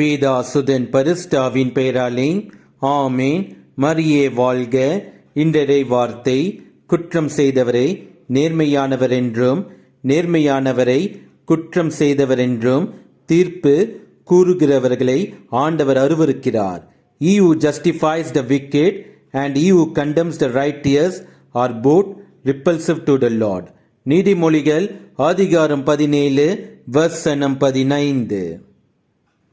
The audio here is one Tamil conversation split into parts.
பேதா சுதன் பரிஸ்டாவின் பெயராலே ஆமேன். மரியே வாழ்க. இன்றரை வார்த்தை. குற்றம் செய்தவரை நேர்மையானவர் என்றும் நேர்மையானவரை குற்றம் செய்தவர் என்றும் தீர்ப்பு கூறுகிறவர்களை ஆண்டவர் அருவருக்கிறார். He who justifies the wicked and he who condemns the righteous are both repulsive to the Lord நீதிமொழிகள் அதிகாரம் பதினேழு வசனம் பதினைந்து.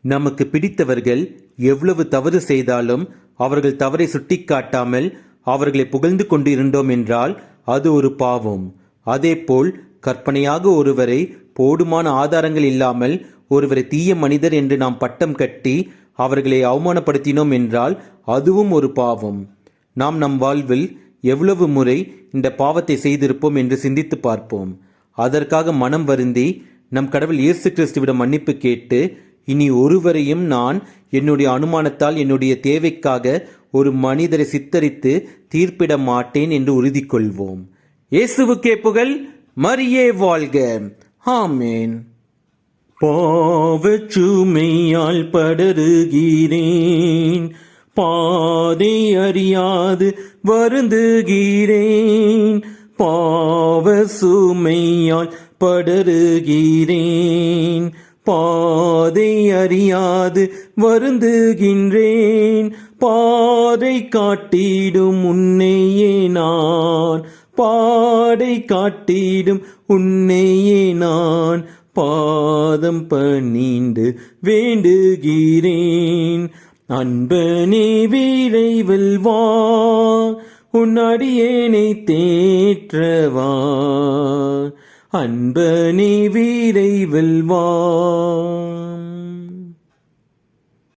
நமக்கு பிடித்தவர்கள் எவ்வளவு தவறு செய்தாலும் அவர்கள் தவறை சுட்டிக்காட்டாமல் அவர்களை புகழ்ந்து கொண்டிருந்தோம் என்றால் அது ஒரு பாவம். அதேபோல் கற்பனையாக ஒருவரை போடுமான ஆதாரங்கள் இல்லாமல் ஒருவரை தீய மனிதர் என்று நாம் பட்டம் கட்டி அவர்களை அவமானப்படுத்தினோம் என்றால் அதுவும் ஒரு பாவம். நாம் நம் வாழ்வில் எவ்வளவு முறை இந்த பாவத்தை செய்திருப்போம் என்று சிந்தித்து பார்ப்போம். அதற்காக மனம் வருந்தி நம் கடவுள் இயேசு கிறிஸ்துவிடம் மன்னிப்பு கேட்டு இனி ஒருவரையும் நான் என்னுடைய அனுமானத்தால் என்னுடைய தேவைக்காக ஒரு மனிதரை சித்தரித்து தீர்ப்பிட மாட்டேன் என்று உறுதி கொள்வோம் இயேசுவுக்கே புகழ் மரியே வாழ்க. ஆமேன். பாவச்சுமையால் படருகிறேன் பாதை அறியாது வருந்துகிறேன் பாவ சுமையால் படருகிறேன். பாதை அறியாது வருந்துகின்றேன். பாதை காட்டிடும் உன்னையே நான். பாடை காட்டிடும் உன்னையே நான். பாதம் பணிந்து வேண்டுகிறேன். அன்பனே விரைவில் வா. உன் அடியேனை தேற்றவா. அன்பனே வீரை வா.